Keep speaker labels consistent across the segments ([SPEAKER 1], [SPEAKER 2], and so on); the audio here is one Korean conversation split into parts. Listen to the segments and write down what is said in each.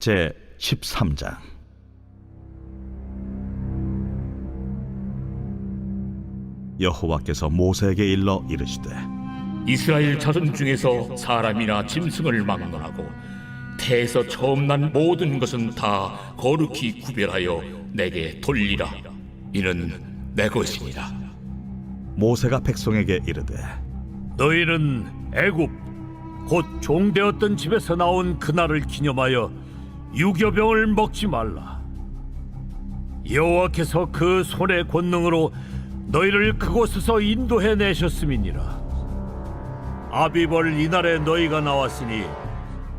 [SPEAKER 1] 제 13장. 여호와께서 모세에게 일러 이르시되
[SPEAKER 2] 이스라엘 자손 중에서 사람이나 짐승을 막론하고 태에서 처음 난 모든 것은 다 거룩히 구별하여 내게 돌리라. 이는 내 것이니라.
[SPEAKER 1] 모세가 백성에게 이르되
[SPEAKER 3] 너희는 애굽 곧 종되었던 집에서 나온 그날을 기념하여 유교병을 먹지 말라. 여호와께서 그 손의 권능으로 너희를 그곳에서 인도해 내셨음이니라. 아비벌 이날에 너희가 나왔으니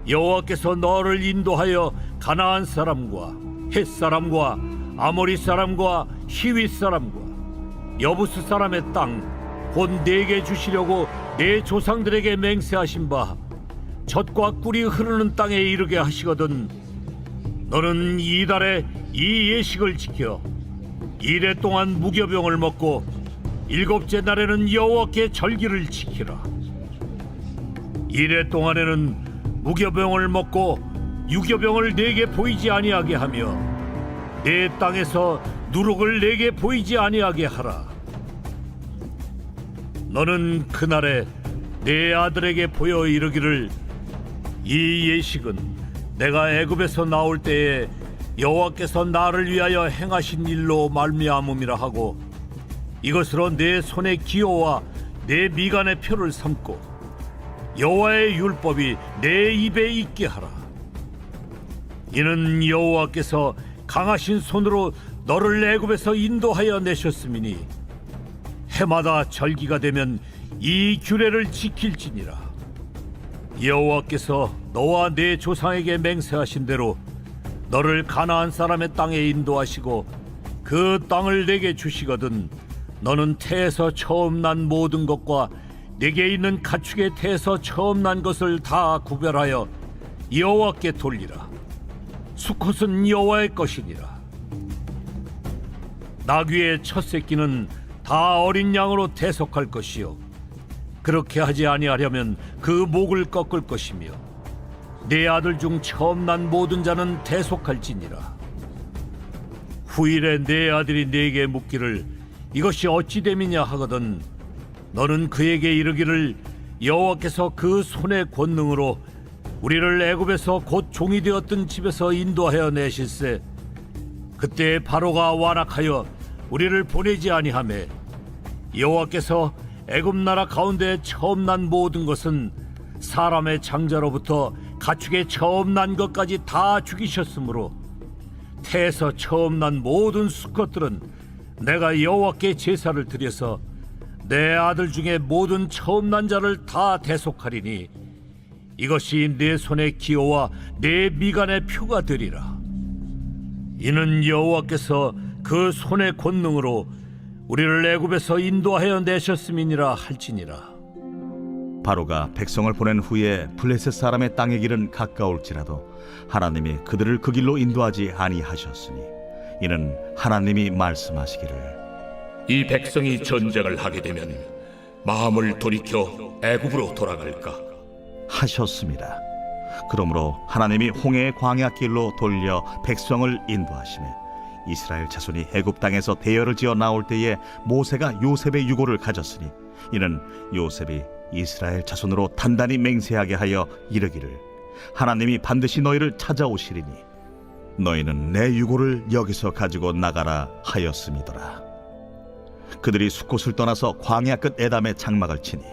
[SPEAKER 3] 여호와께서 너를 인도하여 가나안 사람과 헷 사람과 아모리 사람과 히윗 사람과 여부스 사람의 땅곧 내게 주시려고 내 조상들에게 맹세하신 바 젖과 꿀이 흐르는 땅에 이르게 하시거든 너는 이달에 이 예식을 지켜 이래 동안 무교병을 먹고 일곱째 날에는 여호와께 절기를 지키라. 이래 동안에는 무교병을 먹고 유교병을 내게 보이지 아니하게 하며 내 땅에서 누룩을 내게 보이지 아니하게 하라. 너는 그날에 내 아들에게 보여 이르기를 이 예식은 내가 애굽에서 나올 때에 여호와께서 나를 위하여 행하신 일로 말미암음이라 하고 이것으로 내 손의 기호와 내 미간의 표를 삼고 여호와의 율법이 내 입에 있게 하라. 이는 여호와께서 강하신 손으로 너를 애굽에서 인도하여 내셨음이니 해마다 절기가 되면 이 규례를 지킬지니라 여호와께서 너와 내 조상에게 맹세하신 대로 너를 가나안 사람의 땅에 인도하시고 그 땅을 내게 주시거든 너는 태에서 처음 난 모든 것과 내게 있는 가축의 태에서 처음 난 것을 다 구별하여 여호와께 돌리라. 수컷은 여호와의 것이니라. 나귀의 첫 새끼는 다 어린 양으로 대속할 것이요 그렇게 하지 아니하려면 그 목을 꺾을 것이며 내 아들 중 처음 난 모든 자는 대속할지니라. 후일에 내 아들이 내게 묻기를 이것이 어찌 됨이냐 하거든 너는 그에게 이르기를 여호와께서 그 손의 권능으로 우리를 애굽에서 곧 종이 되었던 집에서 인도하여 내실세. 그때 바로가 완악하여 우리를 보내지 아니하매 여호와께서 애굽 나라 가운데 처음 난 모든 것은 사람의 장자로부터 가축의 처음 난 것까지 다 죽이셨으므로 태에서 처음 난 모든 수컷들은 내가 여호와께 제사를 드려서 내 아들 중에 모든 처음 난 자를 다 대속하리니 이것이 내 손의 기호와 내 미간의 표가 되리라. 이는 여호와께서 그 손의 권능으로 우리를 애굽에서 인도하여 내셨음이니라 할지니라.
[SPEAKER 1] 바로가 백성을 보낸 후에 블레셋 사람의 땅의 길은 가까울지라도 하나님이 그들을 그 길로 인도하지 아니하셨으니 이는 하나님이 말씀하시기를
[SPEAKER 2] 이 백성이 전쟁을 하게 되면 마음을 돌이켜 애굽으로 돌아갈까
[SPEAKER 1] 하셨습니다. 그러므로 하나님이 홍해의 광야 길로 돌려 백성을 인도하시매 이스라엘 자손이 애굽 땅에서 대열을 지어 나올 때에 모세가 요셉의 유고를 가졌으니 이는 요셉이 이스라엘 자손으로 단단히 맹세하게 하여 이르기를 하나님이 반드시 너희를 찾아오시리니 너희는 내 유고를 여기서 가지고 나가라 하였음이더라. 그들이 숲곳을 떠나서 광야 끝 에담에 장막을 치니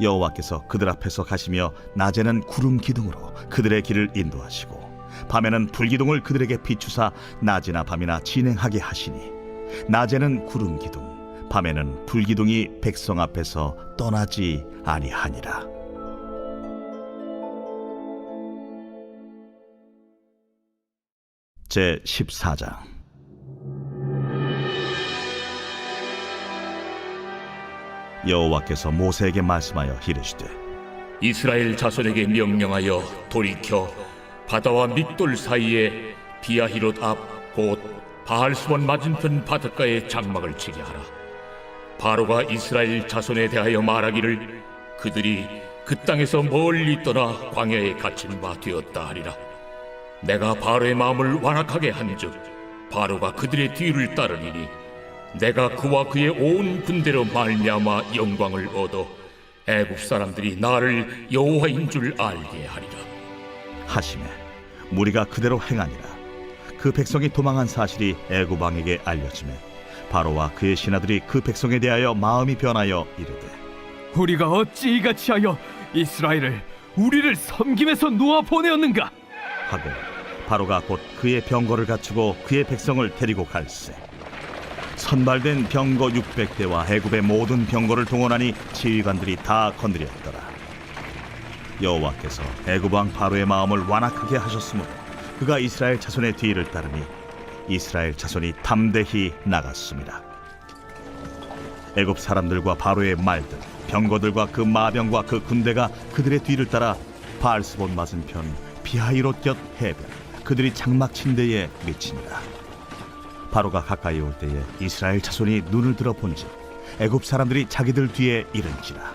[SPEAKER 1] 여호와께서 그들 앞에서 가시며 낮에는 구름 기둥으로 그들의 길을 인도하시고 밤에는 불기둥을 그들에게 비추사 낮이나 밤이나 진행하게 하시니 낮에는 구름 기둥 밤에는 불기둥이 백성 앞에서 떠나지 아니하니라. 제 14장. 여호와께서 모세에게 말씀하여 이르시되
[SPEAKER 2] 이스라엘 자손에게 명령하여 돌이켜 바다와 밑돌 사이에 비아히롯 앞 곧 바알스몬 맞은편 바닷가에 장막을 치게 하라. 바로가 이스라엘 자손에 대하여 말하기를 그들이 그 땅에서 멀리 떠나 광야에 갇힌 바 되었다 하리라. 내가 바로의 마음을 완악하게 한즉 바로가 그들의 뒤를 따르리니 내가 그와 그의 온 군대로 말미암아 영광을 얻어 애굽 사람들이 나를 여호와인 줄 알게 하리라
[SPEAKER 1] 하심에 무리가 그대로 행하니라. 그 백성이 도망한 사실이 애굽 왕에게 알려지매 바로와 그의 신하들이 그 백성에 대하여 마음이 변하여 이르되
[SPEAKER 4] 우리가 어찌 이같이 하여 이스라엘을 우리를 섬김에서 놓아 보내었는가?
[SPEAKER 1] 하고 바로가 곧 그의 병거를 갖추고 그의 백성을 데리고 갈새 선발된 병거 600대와 애굽의 모든 병거를 동원하니 지휘관들이 다 건드렸더라 여호와께서 애굽 왕 바로의 마음을 완악하게 하셨으므로 그가 이스라엘 자손의 뒤를 따르니 이스라엘 자손이 담대히 나갔습니다. 애굽 사람들과 바로의 말들 병거들과 그 마병과 그 군대가 그들의 뒤를 따라 바알스본 맞은편 비하이롯 곁 해변 그들이 장막 침대에 미치니라 바로가 가까이 올 때에 이스라엘 자손이 눈을 들어 본즉 애굽 사람들이 자기들 뒤에 이른지라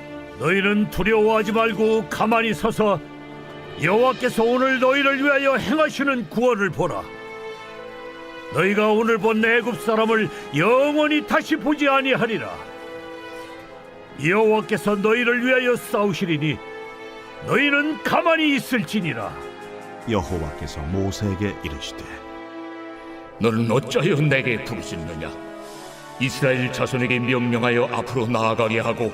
[SPEAKER 3] 너희는 두려워하지 말고 가만히 서서 여호와께서 오늘 너희를 위하여 행하시는 구원을 보라. 너희가 오늘 본 애굽 사람을 영원히 다시 보지 아니하리라. 여호와께서 너희를 위하여 싸우시리니 너희는 가만히 있을지니라.
[SPEAKER 1] 여호와께서 모세에게 이르시되
[SPEAKER 2] 너는 어찌하여 내게 부르짖느냐 이스라엘 자손에게 명령하여 앞으로 나아가게 하고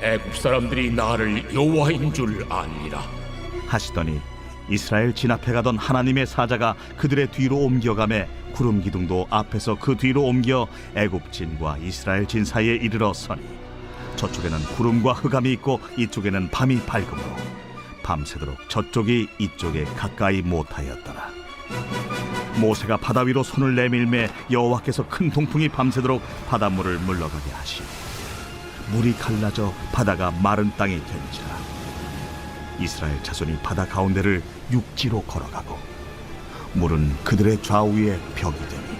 [SPEAKER 2] 애굽 사람들이 나를 여호와인 줄 아니라.
[SPEAKER 1] 하시더니 이스라엘 진압해 가던 하나님의 사자가 그들의 뒤로 옮겨가매 구름 기둥도 앞에서 그 뒤로 옮겨 애굽 진과 이스라엘 진 사이에 이르러 서니 저쪽에는 구름과 흑암이 있고 이쪽에는 밤이 밝음으로 밤새도록 저쪽이 이쪽에 가까이 못하였더라. 모세가 바다 위로 손을 내밀매 여호와께서 큰 동풍이 밤새도록 바닷물을 물러가게 하시니 물이 갈라져 바다가 마른 땅이 된지라 이스라엘 자손이 바다 가운데를 육지로 걸어가고 물은 그들의 좌우에 벽이 되니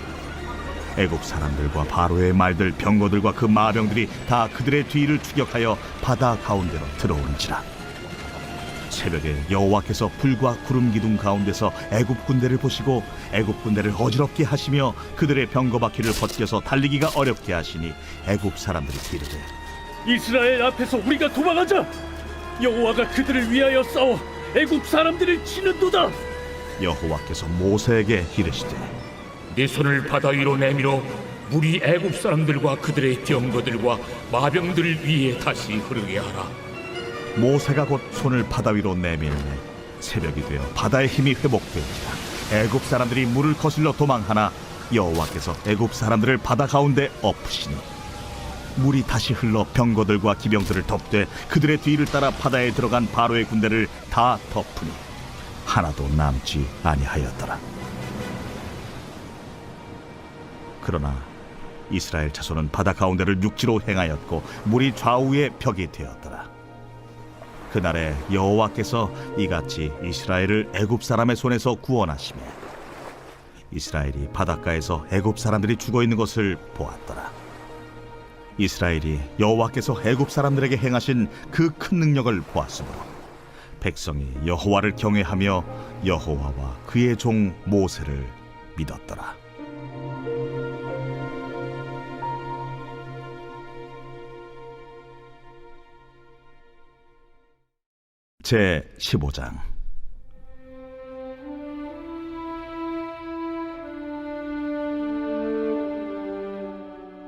[SPEAKER 1] 애굽 사람들과 바로의 말들 병거들과 그 마병들이 다 그들의 뒤를 추격하여 바다 가운데로 들어온지라. 새벽에 여호와께서 불과 구름 기둥 가운데서 애굽 군대를 보시고 애굽 군대를 어지럽게 하시며 그들의 병거 바퀴를 벗겨서 달리기가 어렵게 하시니 애굽 사람들이 이르되
[SPEAKER 4] 이스라엘 앞에서 우리가 도망하자. 여호와가 그들을 위하여 싸워 애굽 사람들을 치는도다.
[SPEAKER 1] 여호와께서 모세에게 이르시되
[SPEAKER 2] 네 손을 바다 위로 내밀어 물이 애굽 사람들과 그들의 병거들과 마병들 위에 다시 흐르게 하라
[SPEAKER 1] 모세가 곧 손을 바다 위로 내밀매 새벽이 되어 바다의 힘이 회복되니라 애굽 사람들이 물을 거슬러 도망하나 여호와께서 애굽 사람들을 바다 가운데 엎으시니 물이 다시 흘러 병거들과 기병들을 덮되 그들의 뒤를 따라 바다에 들어간 바로의 군대를 다 덮으니 하나도 남지 아니하였더라 그러나 이스라엘 자손은 바다 가운데를 육지로 행하였고 물이 좌우에 벽이 되었더라 그날에 여호와께서 이같이 이스라엘을 애굽 사람의 손에서 구원하시매 이스라엘이 바닷가에서 애굽 사람들이 죽어 있는 것을 보았더라. 이스라엘이 여호와께서 애굽 사람들에게 행하신 그 큰 능력을 보았으므로 백성이 여호와를 경외하며 여호와와 그의 종 모세를 믿었더라. 제 15장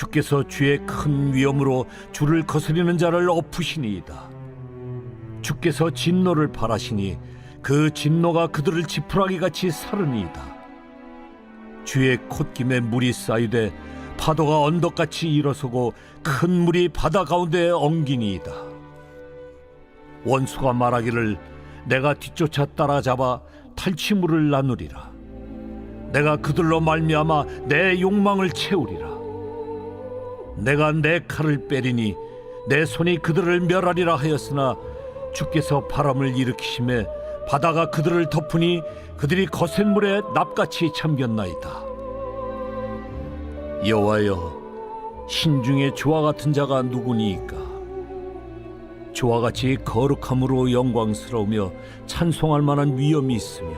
[SPEAKER 3] 주께서 주의 큰 위엄으로 주를 거스리는 자를 엎으시니이다. 주께서 진노를 바라시니 그 진노가 그들을 지푸라기 같이 사르니이다. 주의 콧김에 물이 쌓이되 파도가 언덕같이 일어서고 큰 물이 바다 가운데 엉기니이다. 원수가 말하기를 내가 뒤쫓아 따라잡아 탈취물을 나누리라. 내가 그들로 말미암아 내 욕망을 채우리라. 내가 내 칼을 빼리니 내 손이 그들을 멸하리라 하였으나 주께서 바람을 일으키심에 바다가 그들을 덮으니 그들이 거센 물에 납같이 잠겼나이다. 여호와여 신중에 주와 같은 자가 누구니이까 주와 같이 거룩함으로 영광스러우며 찬송할 만한 위엄이 있으며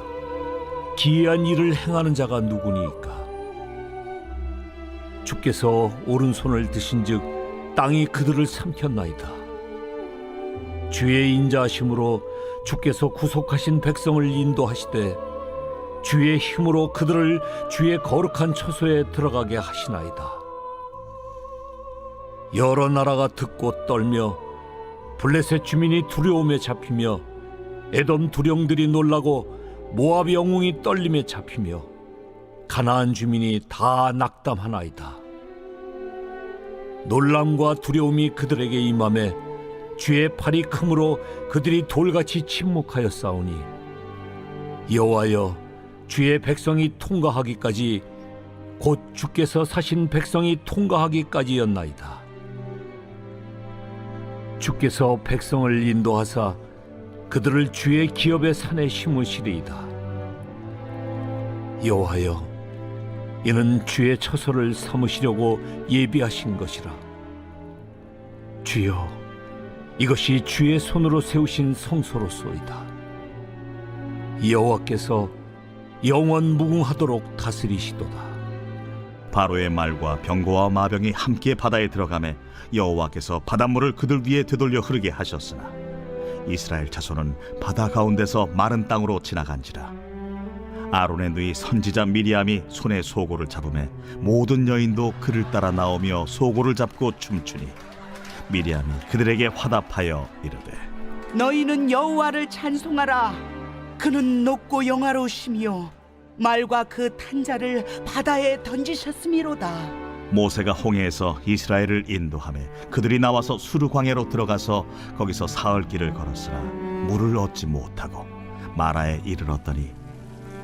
[SPEAKER 3] 기이한 일을 행하는 자가 누구니이까 주께서 오른손을 드신즉 땅이 그들을 삼켰나이다 주의 인자하심으로 주께서 구속하신 백성을 인도하시되 주의 힘으로 그들을 주의 거룩한 처소에 들어가게 하시나이다. 여러 나라가 듣고 떨며 블레셋 주민이 두려움에 잡히며 에돔 두령들이 놀라고 모압 영웅이 떨림에 잡히며 가나안 주민이 다 낙담하나이다. 놀람과 두려움이 그들에게 임함에 주의 팔이 크므로 그들이 돌같이 침묵하여 싸우니 여호와여 주의 백성이 통과하기까지 곧 주께서 사신 백성이 통과하기까지였나이다. 주께서 백성을 인도하사 그들을 주의 기업의 산에 심으시리이다. 여호와여 이는 주의 처소를 삼으시려고 예비하신 것이라. 주여 이것이 주의 손으로 세우신 성소로소이다. 여호와께서 영원 무궁하도록 다스리시도다.
[SPEAKER 1] 바로의 말과 병거와 마병이 함께 바다에 들어가매 여호와께서 바닷물을 그들 위에 되돌려 흐르게 하셨으나 이스라엘 자손은 바다 가운데서 마른 땅으로 지나간지라 아론의 누이 선지자 미리암이 손에 소고를 잡음에 모든 여인도 그를 따라 나오며 소고를 잡고 춤추니 미리암이 그들에게 화답하여 이르되
[SPEAKER 5] 너희는 여호와를 찬송하라. 그는 높고 영화로우시며 말과 그 탄자를 바다에 던지셨음이로다.
[SPEAKER 1] 모세가 홍해에서 이스라엘을 인도하며 그들이 나와서 수르 광야로 들어가서 거기서 사흘 길을 걸었으나 물을 얻지 못하고 마라에 이르렀더니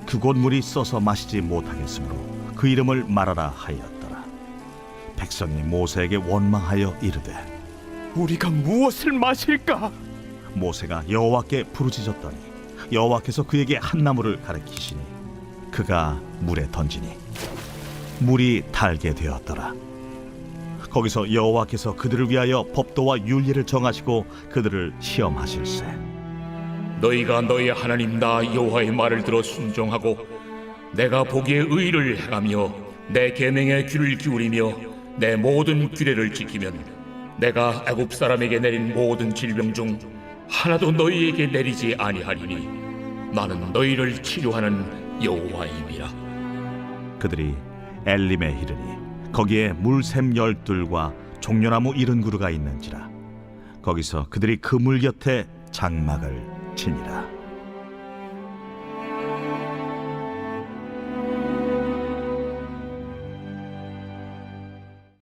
[SPEAKER 1] 그곳 물이 써서 마시지 못하겠으므로 그 이름을 마라라 하였더라 백성이 모세에게 원망하여 이르되
[SPEAKER 4] 우리가 무엇을 마실까?
[SPEAKER 1] 모세가 여호와께 부르짖었더니 여호와께서 그에게 한 나무를 가리키시니 그가 물에 던지니 물이 달게 되었더라. 거기서 여호와께서 그들을 위하여 법도와 윤리를 정하시고 그들을 시험하실세.
[SPEAKER 2] 너희가 너희 하나님 나 여호와의 말을 들어 순종하고 내가 보기에 의를 행하며 내 계명에 귀를 기울이며 내 모든 규례를 지키면 내가 애굽 사람에게 내린 모든 질병 중 하나도 너희에게 내리지 아니하리니 나는 너희를 치료하는 여호와임이라.
[SPEAKER 1] 그들이 엘림에 이르니 거기에 물샘 열둘과 종려나무 이른 그루가 있는지라. 거기서 그들이 그 물 곁에 장막을 치니라.